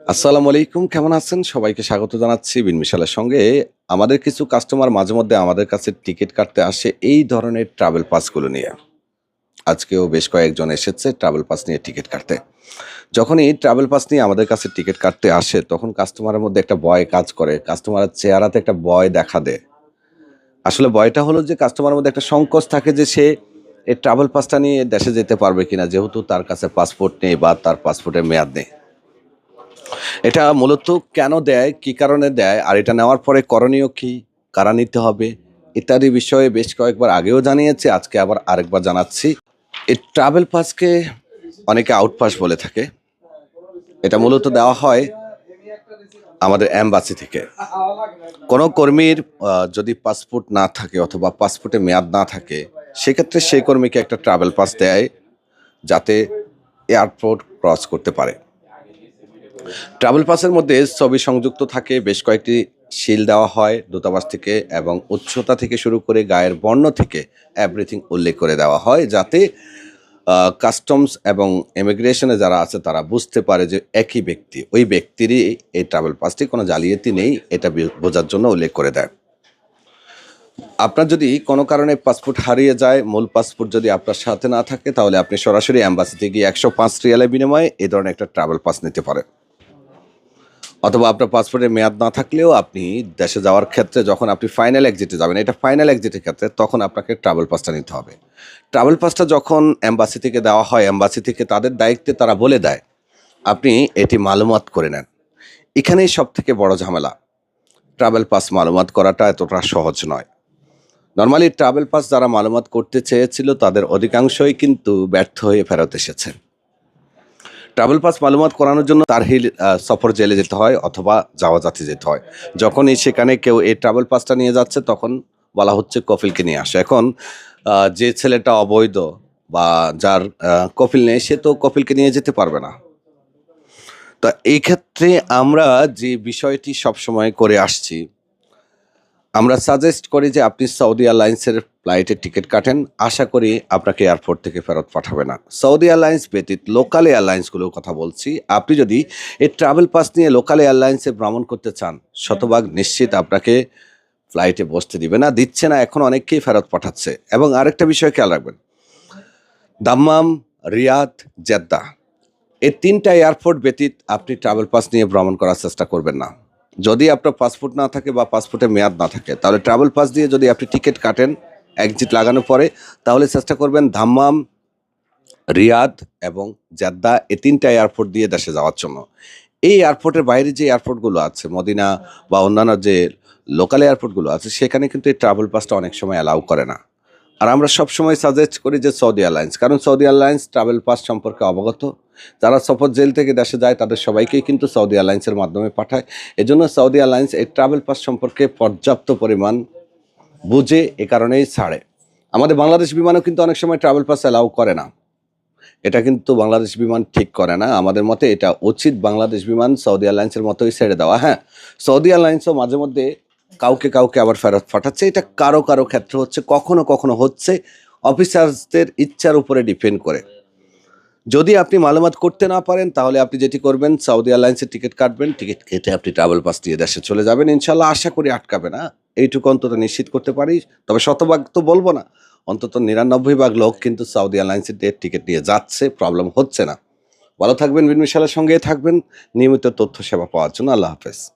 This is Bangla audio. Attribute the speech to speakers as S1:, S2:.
S1: আসসালামু আলাইকুম, কেমন আছেন? সবাইকে স্বাগত জানাচ্ছি বিন মিশালের সঙ্গে। আমাদের কিছু কাস্টমার মাঝে মধ্যে আমাদের কাছে টিকিট কাটতে আসে এই ধরনের ট্রাভেল পাসগুলো নিয়ে। আজকেও বেশ কয়েকজন এসেছে ট্রাভেল পাস নিয়ে টিকিট কাটতে। যখনই ট্রাভেল পাস নিয়ে আমাদের কাছে টিকিট কাটতে আসে, তখন কাস্টমারের মধ্যে একটা ভয় কাজ করে। কাস্টমারের চেহারাতে একটা ভয় দেখা দেয়। আসলে ভয়টা হলো যে কাস্টমারের মধ্যে একটা সংকোচ থাকে যে সে এই ট্রাভেল পাসটা নিয়ে দেশে যেতে পারবে কিনা, যেহেতু তার কাছে পাসপোর্ট নেই বা তার পাসপোর্টের মেয়াদ নেই। এটা মূলত কেন দেয়, কি কারণে দেয়, আর এটা নেওয়ার পরে করণীয় কি, কারা নিতে হবে, ইত্যাদি বিষয়ে বেশ কয়েকবার আগেও জানিয়েছি, আজকে আবার আরেকবার জানাচ্ছি। এই ট্রাভেল পাসকে অনেকে আউটপাস বলে থাকে। এটা মূলত দেওয়া হয় আমাদের অ্যাম্বাসি থেকে। কোনো কর্মীর যদি পাসপোর্ট না থাকে অথবা পাসপোর্টে মেয়াদ না থাকে, সেক্ষেত্রে সেই কর্মীকে একটা ট্রাভেল পাস দেয়, যাতে এয়ারপোর্ট ক্রস করতে পারে। ট্রাভেল পাসের মধ্যে ছবি সংযুক্ত থাকে, বেশ কয়েকটি শিল দেওয়া হয় দূতাবাস থেকে এবং উচ্চতা থেকে শুরু করে গায়ের বর্ণ থেকে এভরিথিং উল্লেখ করে দেওয়া হয় যাতে কাস্টমস এবং ইমিগ্রেশনে যারা আছে তারা বুঝতে পারে যে একই ব্যক্তি। ওই ব্যক্তিরই এই ট্রাভেল পাসটি কোনো জালিয়াতি নেই, এটা বোঝার জন্য উল্লেখ করে দেয়। আপনার যদি কোনো কারণে পাসপোর্ট হারিয়ে যায়, মূল পাসপোর্ট যদি আপনার সাথে না থাকে, তাহলে আপনি সরাসরি অ্যাম্বাসিতে গিয়ে একশো পাঁচ রিয়ালের বিনিময়ে এই ধরনের একটা ট্রাভেল পাস নিতে পারেন। অথবা আপনার পাসপোর্টের মেয়াদ না থাকলেও আপনি দেশে যাওয়ার ক্ষেত্রে যখন আপনি ফাইনাল এক্সিটে যাবেন, এটা ফাইনাল এক্সিটের ক্ষেত্রে তখন আপনাকে ট্রাভেল পাসটা নিতে হবে। ট্রাভেল পাসটা যখন অ্যাম্বাসি থেকে দেওয়া হয় অ্যাম্বাসি থেকে তাদের দায়িত্বে তারা বলে দেয়, আপনি এটি মালুমাত করে নেন। এখানেই সব থেকে বড় ঝামেলা। ট্রাভেল পাস মালুমাত করাটা এতটা সহজ নয়। নর্মালি ট্রাভেল পাস যারা মালুমাত করতে চেয়েছিল তাদের অধিকাংশই কিন্তু ব্যর্থ হয়ে ফেরত এসেছে ট্রাভেল পাস মালুমাত করানোর জন্য তার হিল সফর জেলে যেতে হয় অথবা যাওয়া যাতে যেতে হয়। যখনই সেখানে কেউ এই ট্রাভেল পাসটা নিয়ে যাচ্ছে, তখন বলা হচ্ছে কফিলকে নিয়ে আসে। এখন যে ছেলেটা অবৈধ বা যার কফিল নেই, সে তো কফিলকে নিয়ে যেতে পারবে না। তা এই ক্ষেত্রে আমরা যে বিষয়টি সবসময় করে আসছি আমরা সাজেস্ট করি যে আপনি সৌদি এয়ারলাইন্সের ফ্লাইটের টিকিট কাটেন। আশা করি আপনাকে এয়ারপোর্ট থেকে ফেরত পাঠাবে না। সৌদি এয়ারলাইন্স ব্যতীত লোকাল এয়ারলাইন্সগুলোর কথা বলছি। আপনি যদি এই ট্রাভেল পাস নিয়ে লোকাল এয়ারলাইন্সে ভ্রমণ করতে চান, শতভাগ নিশ্চিত আপনাকে ফ্লাইটে বসতে দিবে না, দিচ্ছে না, এখন অনেককেই ফেরত পাঠাচ্ছে। এবং আরেকটা বিষয় খেয়াল রাখবেন, দাম্মাম, রিয়াদ, জেদ্দা, এই তিনটা এয়ারপোর্ট ব্যতীত আপনি ট্রাভেল পাস নিয়ে ভ্রমণ করার চেষ্টা করবেন না। যদি আপনার পাসপোর্ট না থাকে বা পাসপোর্টে মেয়াদ না থাকে, তাহলে ট্রাভেল পাস দিয়ে যদি আপনি টিকিট কাটেন একজিট লাগানোর পরে, তাহলে চেষ্টা করবেন ধাম্মাম রিয়াদ এবং জেদ্দা এই তিনটা এয়ারপোর্ট দিয়ে দেশে যাওয়ার জন্য। এই এয়ারপোর্টের বাইরে যে এয়ারপোর্টগুলো আছে, মদিনা বা অন্যান্য যে লোকাল এয়ারপোর্টগুলো আছে, সেখানে কিন্তু এই ট্রাভেল পাসটা অনেক সময় অ্যালাউ করে না। আর আমরা সবসময় সাজেস্ট করি যে সৌদি এয়ারলাইন্স কারণ সৌদি এয়ারলাইন্স ট্রাভেল পাস সম্পর্কে অবগত। যারা সফর জেল থেকে দেশে যায়, তাদের সবাইকেই কিন্তু সৌদি এয়ারলাইন্সের মাধ্যমে পাঠায়। এজন্য সৌদি এয়ারলাইন্স এই ট্রাভেল পাস সম্পর্কে পর্যাপ্ত পরিমাণ বুঝে এ কারণেই ছাড়ে। আমাদের বাংলাদেশ বিমানও কিন্তু অনেক সময় ট্রাভেল পাস অ্যালাউ করে না। এটা কিন্তু বাংলাদেশ বিমান ঠিক করে না। আমাদের মতে এটা উচিত বাংলাদেশ বিমান সৌদি এয়ারলাইন্সের মতোই ছেড়ে দেওয়া। হ্যাঁ সৌদি এয়ারলাইন্সও মাঝে মধ্যে কাউকে কাউকে আবার ফেরত পাঠাচ্ছে। এটা কারও কারও ক্ষেত্রে হচ্ছে, কখনো কখনো হচ্ছে অফিসার্সদের ইচ্ছার উপরে ডিপেন্ড করে। যদি আপনি মালুমাত করতে না পারেন, তাহলে আপনি যেটি করবেন, সৌদি এয়ারলাইন্সের টিকিট কাটবেন। টিকিট কেটে আপনি ট্রাভেল পাস দিয়ে দেশে চলে যাবেন। ইনশাল্লাহ আশা করি আটকাবে না। এইটুকু অন্তত নিশ্চিত করতে পারি। তবে শতভাগ তো বলব না, অন্তত নিরানব্বই ভাগ লোক কিন্তু সৌদি এয়ারলাইন্সের ডেট টিকিট নিয়ে যাচ্ছে, প্রবলেম হচ্ছে না। ভালো থাকবেন বিন মিশালের সঙ্গে, থাকবেন নিয়মিত তথ্য সেবা পাওয়ার জন্য। আল্লাহ হাফেজ।